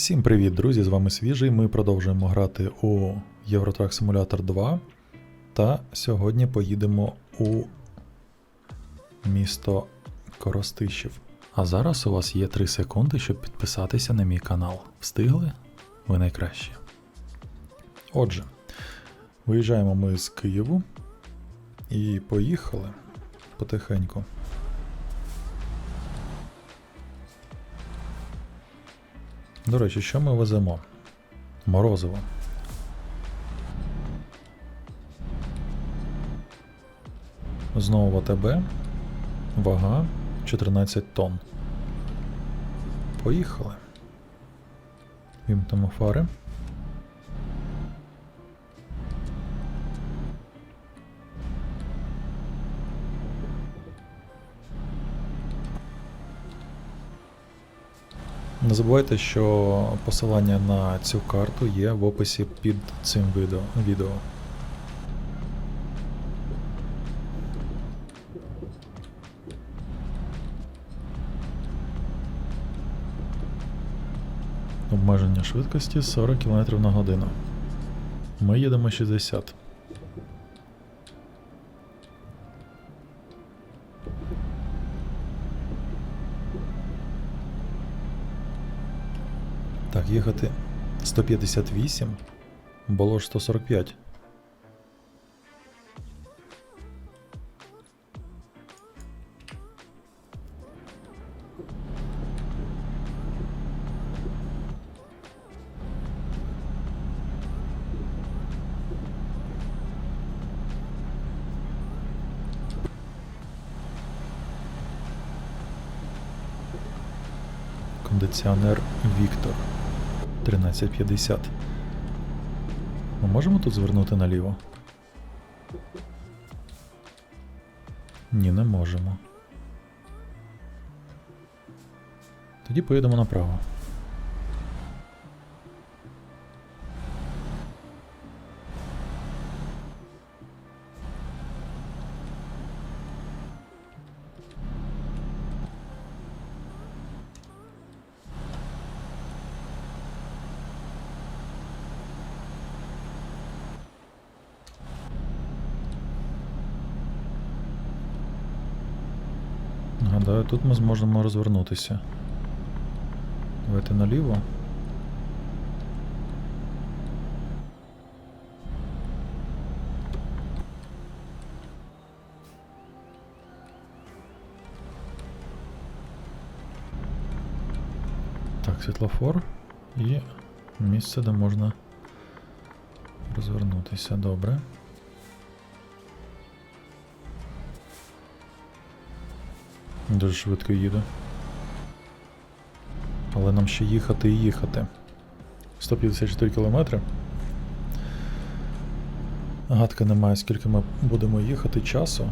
Всім привіт, друзі! З вами свіжий. Ми продовжуємо грати у Євротрак Simulator 2. Та сьогодні поїдемо у місто Коростишів. А зараз у вас є 3 секунди, щоб підписатися на мій канал. Встигли? Ви найкращі. Отже, виїжджаємо ми з Києву і поїхали потихеньку. До речі, що ми веземо? Морозиво. Знову ВТБ. Вага 14 тонн. Поїхали. Вімкнемо фари. Не забувайте, що посилання на цю карту є в описі під цим відео. Обмеження швидкості 40 км на годину. Ми їдемо 60. Їхати 158. Було ж 145. Кондиціонер Віктор 1350. Ми можемо тут звернути наліво? Ні, не можемо. Тоді поїдемо направо. Гадаю, тут ми зможемо розвернутися. Давайте наліво. Так, світлофор і місце, де можна розвернутися. Добре. Дуже швидко їду. Але нам ще їхати і їхати. 154 кілометри. Гадки немає, скільки ми будемо їхати часу.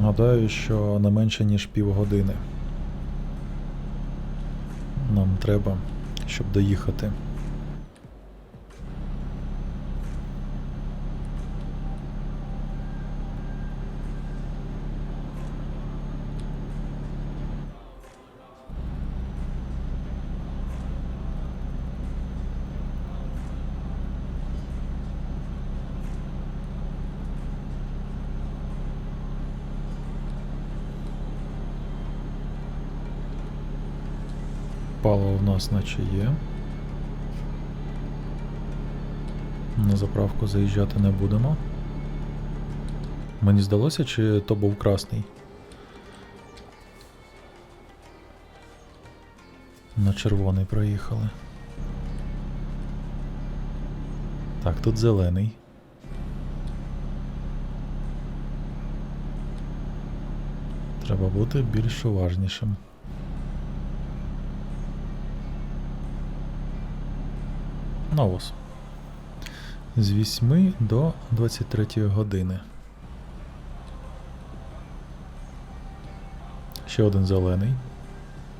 Гадаю, що не менше, ніж півгодини. Нам треба, щоб доїхати. Паливо в нас наче є. На заправку заїжджати не будемо. Мені здалося, чи то був красний? На червоний проїхали. Так, тут зелений. Треба бути більш уважнішим. Новус. З 8 до 23 години. Ще один зелений.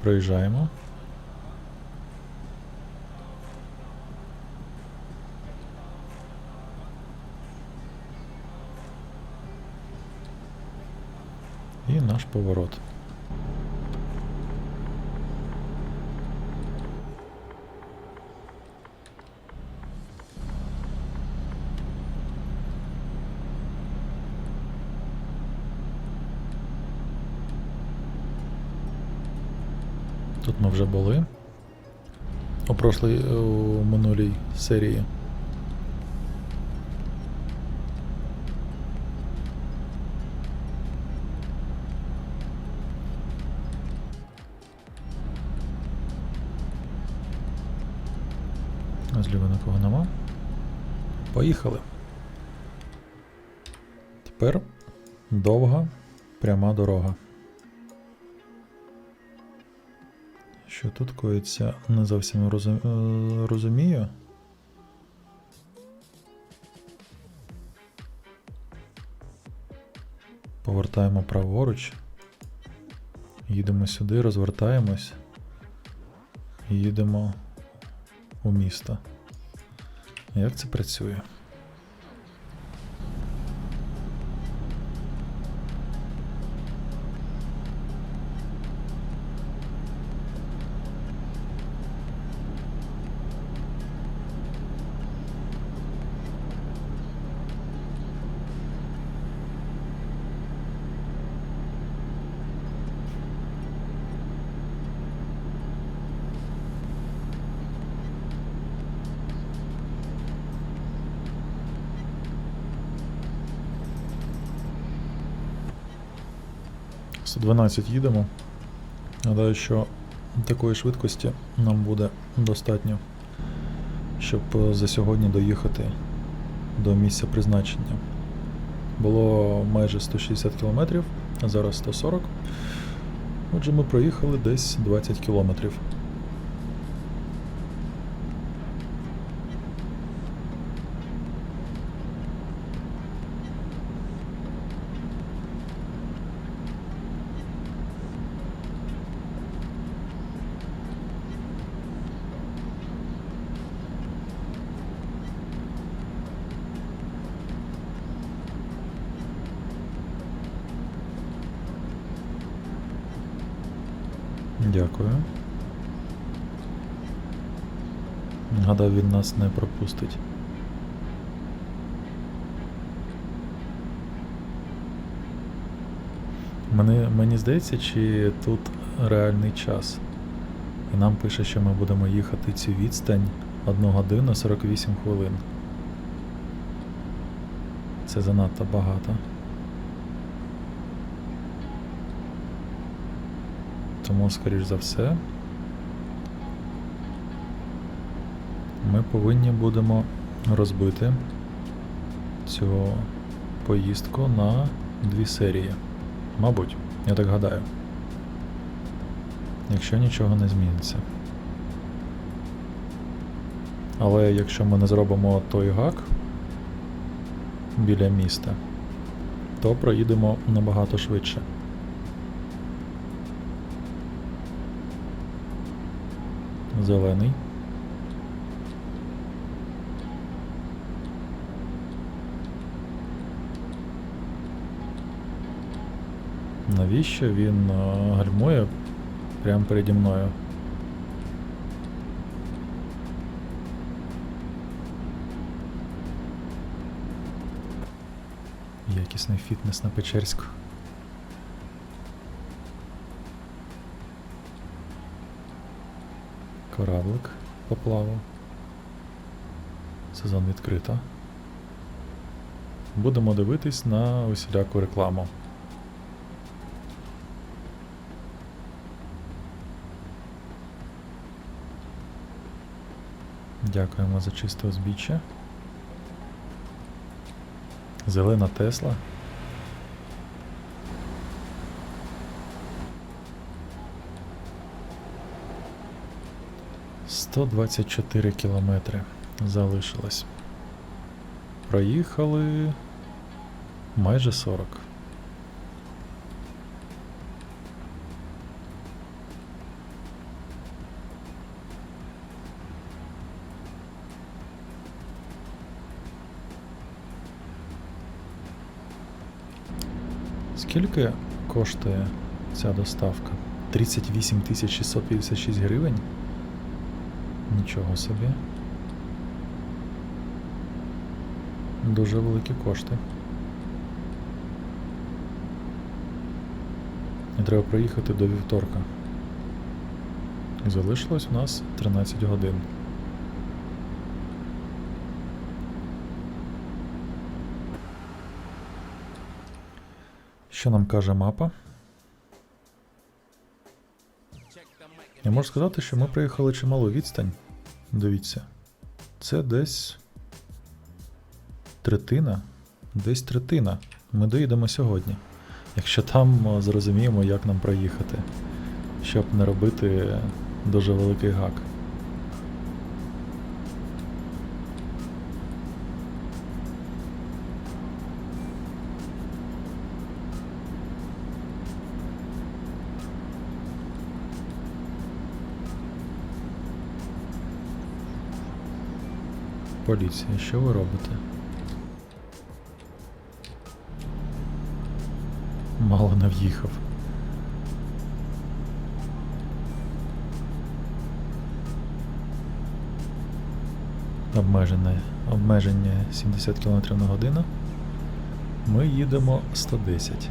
Проїжджаємо. І наш поворот. Вже були. У прошлій у минулій серії. Зліва нікого нема. Поїхали. Тепер довга пряма дорога. Що тут коїться, не зовсім е, розумію. Повертаємо праворуч. Їдемо сюди, розвертаємось. І їдемо у місто. Як це працює? – 112 їдемо. Гадаю, що такої швидкості нам буде достатньо, щоб е, за сьогодні доїхати до місця призначення. Було майже 160 км, а зараз 140. Отже, ми проїхали десь 20 кілометрів. Дякую. Гадав, він нас не пропустить. Мені, мені здається, чи тут реальний час. І нам пише, що ми будемо їхати цю відстань 1 годину 48 хвилин. Це занадто багато. Тому, скоріш за все, ми повинні будемо розбити цю поїздку на дві серії. Мабуть, я так гадаю. Якщо нічого не зміниться. Але якщо ми не зробимо той гак біля міста, то проїдемо набагато швидше. Зелений. Навіщо він е, гальмує прямо переді мною? Якісний фітнес на Печерську. Кораблик поплавав. Сезон відкрито. Будемо дивитись на усіляку рекламу. Дякуємо за чисте узбіччя. Зелена Тесла. Сто двадцять чотири кілометри залишилось. Проїхали майже 40. Скільки коштує ця доставка? 38 656 гривень? Нічого собі. Дуже великі кошти. І треба проїхати до вівторка. Залишилось у нас 13 годин. Що нам каже мапа? Я можу сказати, що ми проїхали чималу відстань. Дивіться. Це десь третина. Десь третина. Ми доїдемо сьогодні. Якщо там зрозуміємо, як нам проїхати, щоб не робити дуже великий гак. Поліція, що ви робите? Мало не в'їхав. Обмежене, обмеження 70 км на годину. Ми їдемо 110.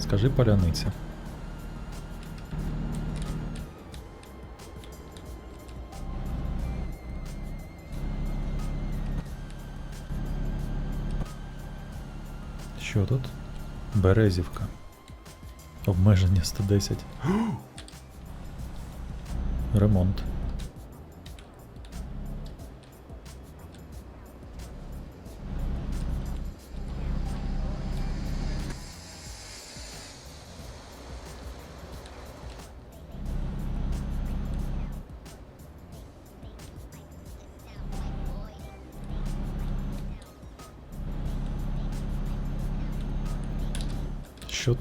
Скажи паляниця. Що тут? Березівка. Обмеження 110. Ремонт.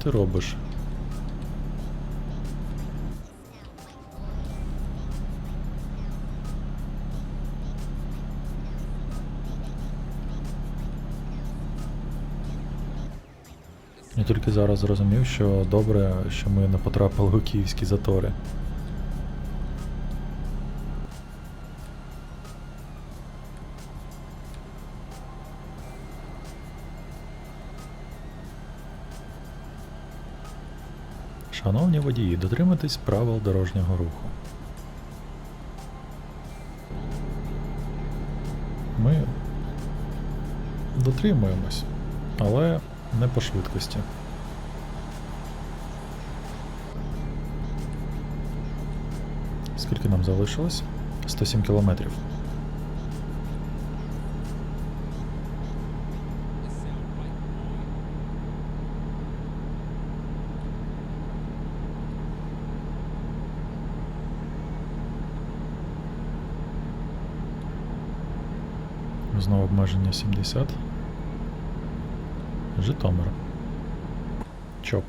Ти робиш? Я тільки зараз зрозумів, що добре, що ми не потрапили у київські затори. Шановні водії, дотримуйтесь правил дорожнього руху. Ми дотримуємось, але не по швидкості. Скільки нам залишилось? 107 кілометрів. Знову обмеження 70. Житомир. Чоп.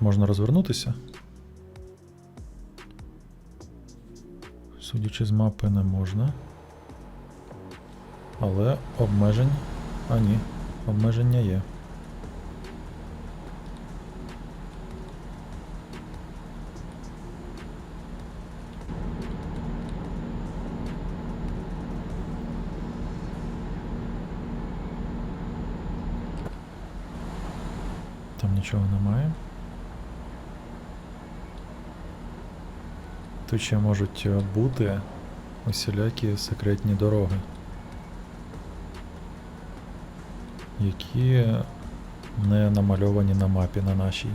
Можна розвернутися. Судячи з мапи, не можна. Але обмежень. А ні, обмеження є. Там нічого немає. Тут ще можуть е, бути усілякі секретні дороги, які не намальовані на мапі на нашій.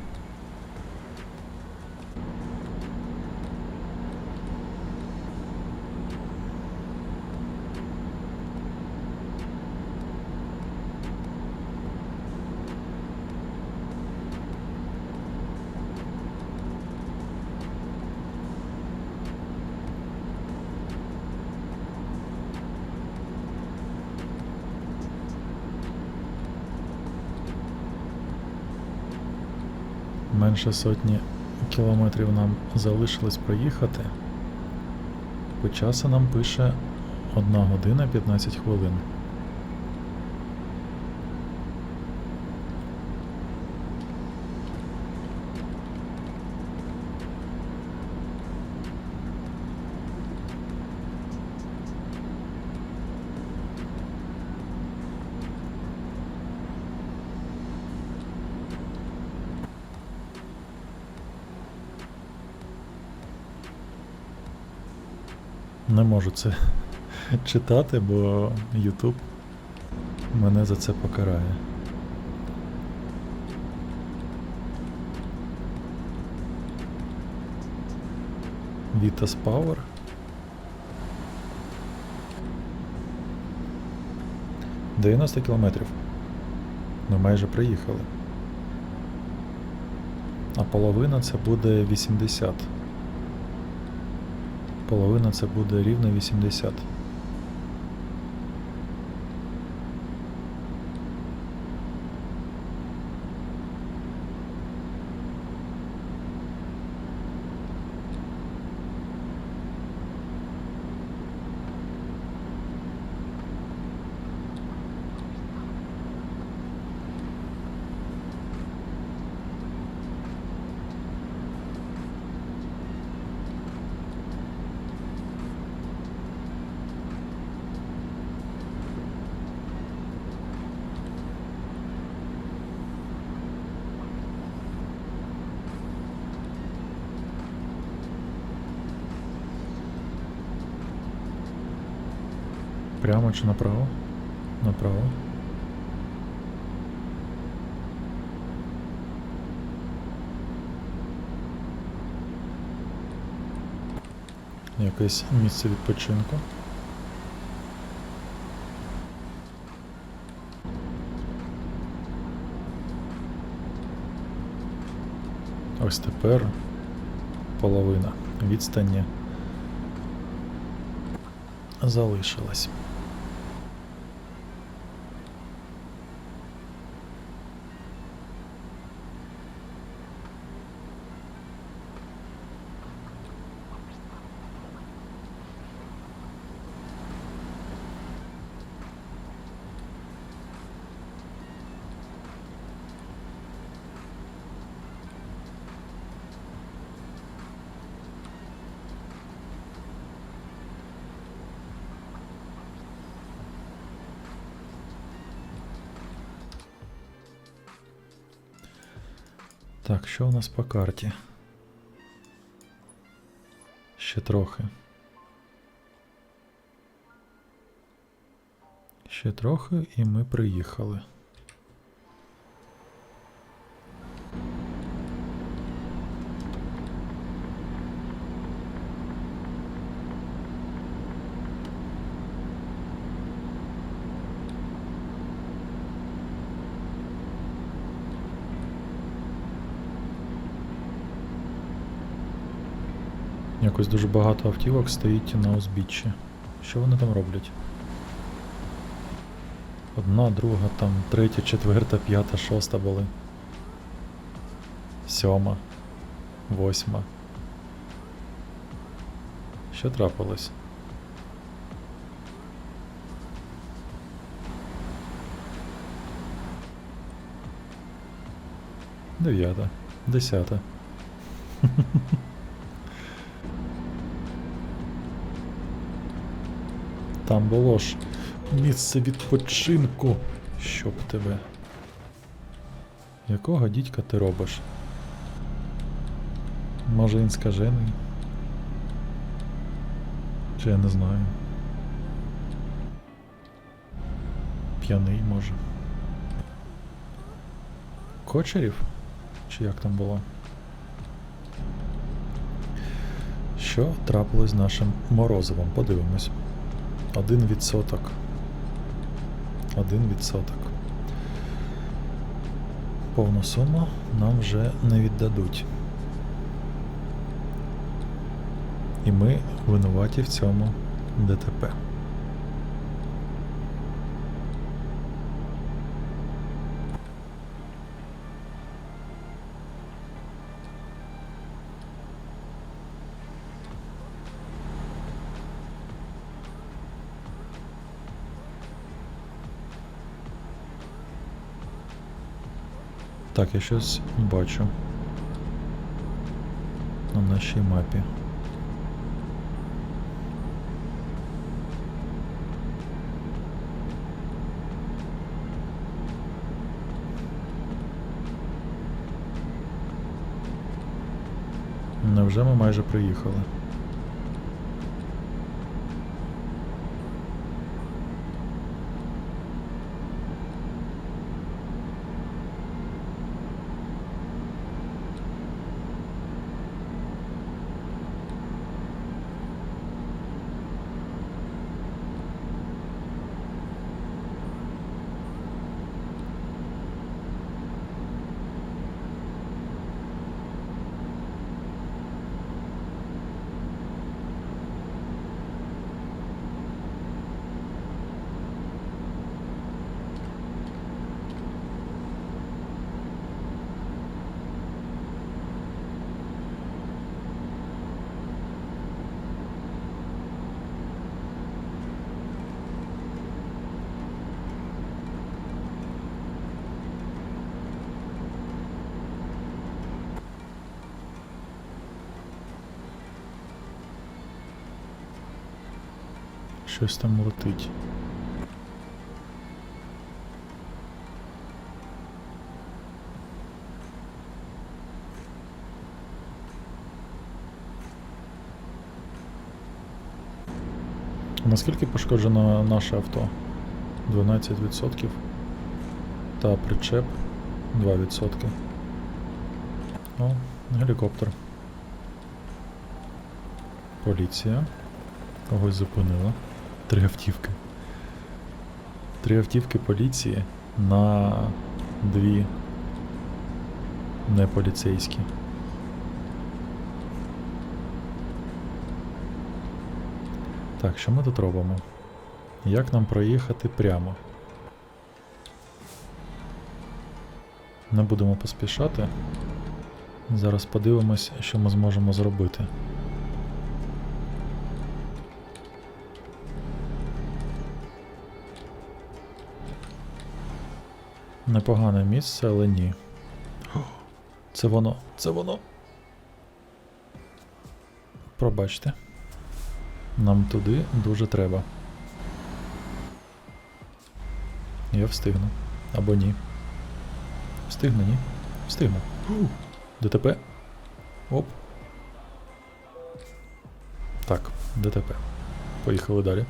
Менше сотні кілометрів нам залишилось проїхати. По часу нам пише 1 година 15 хвилин. Не можу це читати, бо YouTube мене за це покарає. Vitas Power. Дев'яносто кілометрів. Ми майже приїхали. А половина це буде 80. Половина це буде рівно 80. Прямо чи направо? Направо. Якесь місце відпочинку. Ось тепер половина відстані залишилась. Так, що у нас по карті? Ще трохи. Ще трохи, і ми приїхали. Якось дуже багато автівок стоїть на узбіччі. Що вони там роблять? Одна, друга, там, третя, четверта, п'ята, шоста були. Сьома. Восьма. Що трапилось? Дев'ята. Десята. Там було ж місце відпочинку. Щоб тебе. Якого дідька ти робиш? Може він скажений? Чи я не знаю. П'яний може. Кочерів? Чи як там було? Що трапилось з нашим морозивом? Подивимось. Один відсоток. Один відсоток. Повну суму нам вже не віддадуть. І ми винуваті в цьому ДТП. Так, я щось бачу на нашій мапі. Невже ми майже приїхали? Щось там летить. Наскільки пошкоджено наше авто? 12%. Та причеп 2%. О, гелікоптер. Поліція. Когось зупинила. Три автівки. Три автівки поліції на дві неполіцейські. Так, що ми тут робимо? Як нам проїхати прямо? Не будемо поспішати. Зараз подивимось, що ми зможемо зробити. Непогане місце, але ні. Це воно, це воно. Пробачте. Нам туди дуже треба. Я встигну. Або ні. Встигну, ні? Встигну. ДТП. Оп. Так, ДТП. Поїхали далі.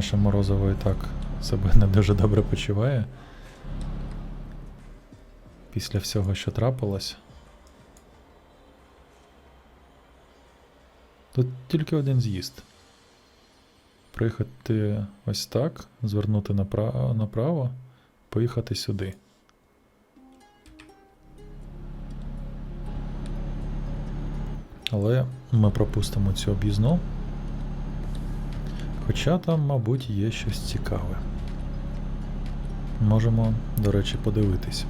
Наше морозиво і так себе не дуже добре почуває. Після всього, що трапилось. Тут тільки один з'їзд. Приїхати ось так, звернути направо, направо, поїхати сюди. Але ми пропустимо цю об'їзну. Хоча там, мабуть, є щось цікаве. Можемо, до речі, подивитись.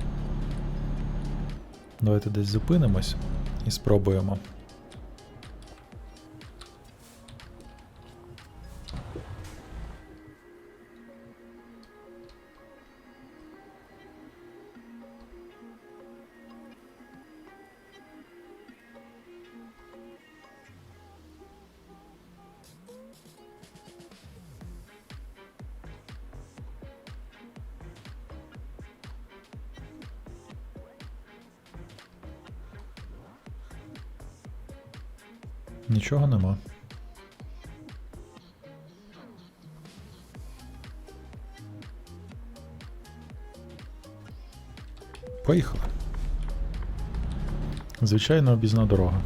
Давайте десь зупинимось і спробуємо. Нічого нема. Поїхали. Звичайно, обізна дорога.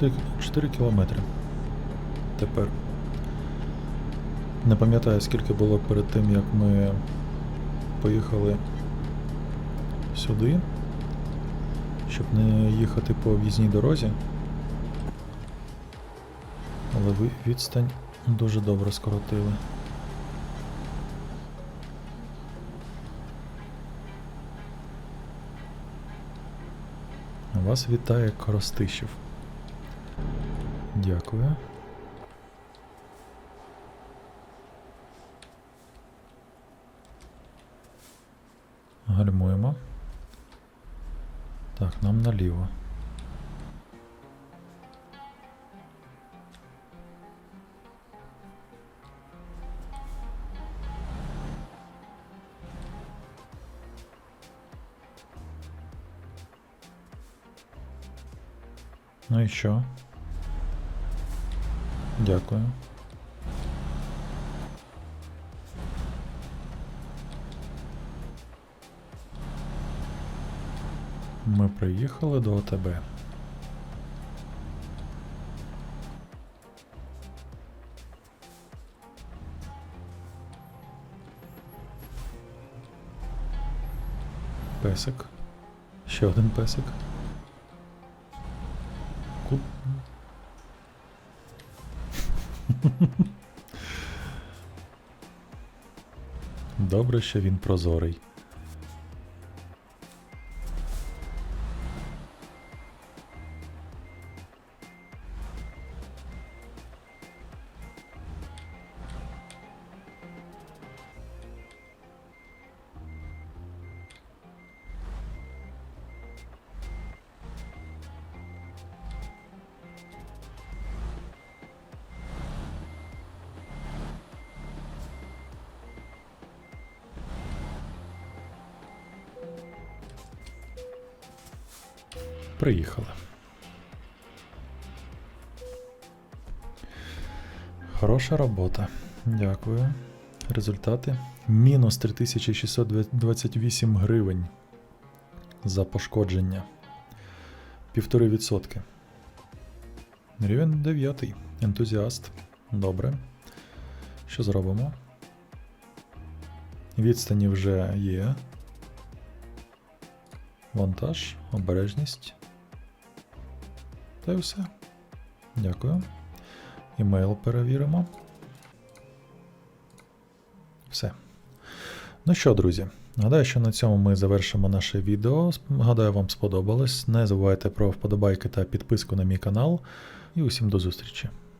Чотири 4 кілометри. Тепер. Не пам'ятаю, скільки було перед тим, як ми поїхали сюди, щоб не їхати по об'їзній дорозі. Але ви відстань дуже добре скоротили. Вас вітає Коростишів. Дякую. Гальмуємо. Так, нам наліво. Ну і що? Дякую. Ми приїхали до ОТБ. Песик. Ще один песик. Добре, що він прозорий. Приїхали. Хороша робота. Дякую. Результати. Мінус 3628 гривень за пошкодження. Півтори відсотки. Рівень 9. Ентузіаст. Добре. Що зробимо? Відстані вже є. Вантаж, обережність. Та й все. Дякую. Імейл перевіримо. Все. Ну що, друзі, гадаю, що на цьому ми завершимо наше відео. Гадаю, вам сподобалось. Не забувайте про вподобайки та підписку на мій канал. І усім до зустрічі!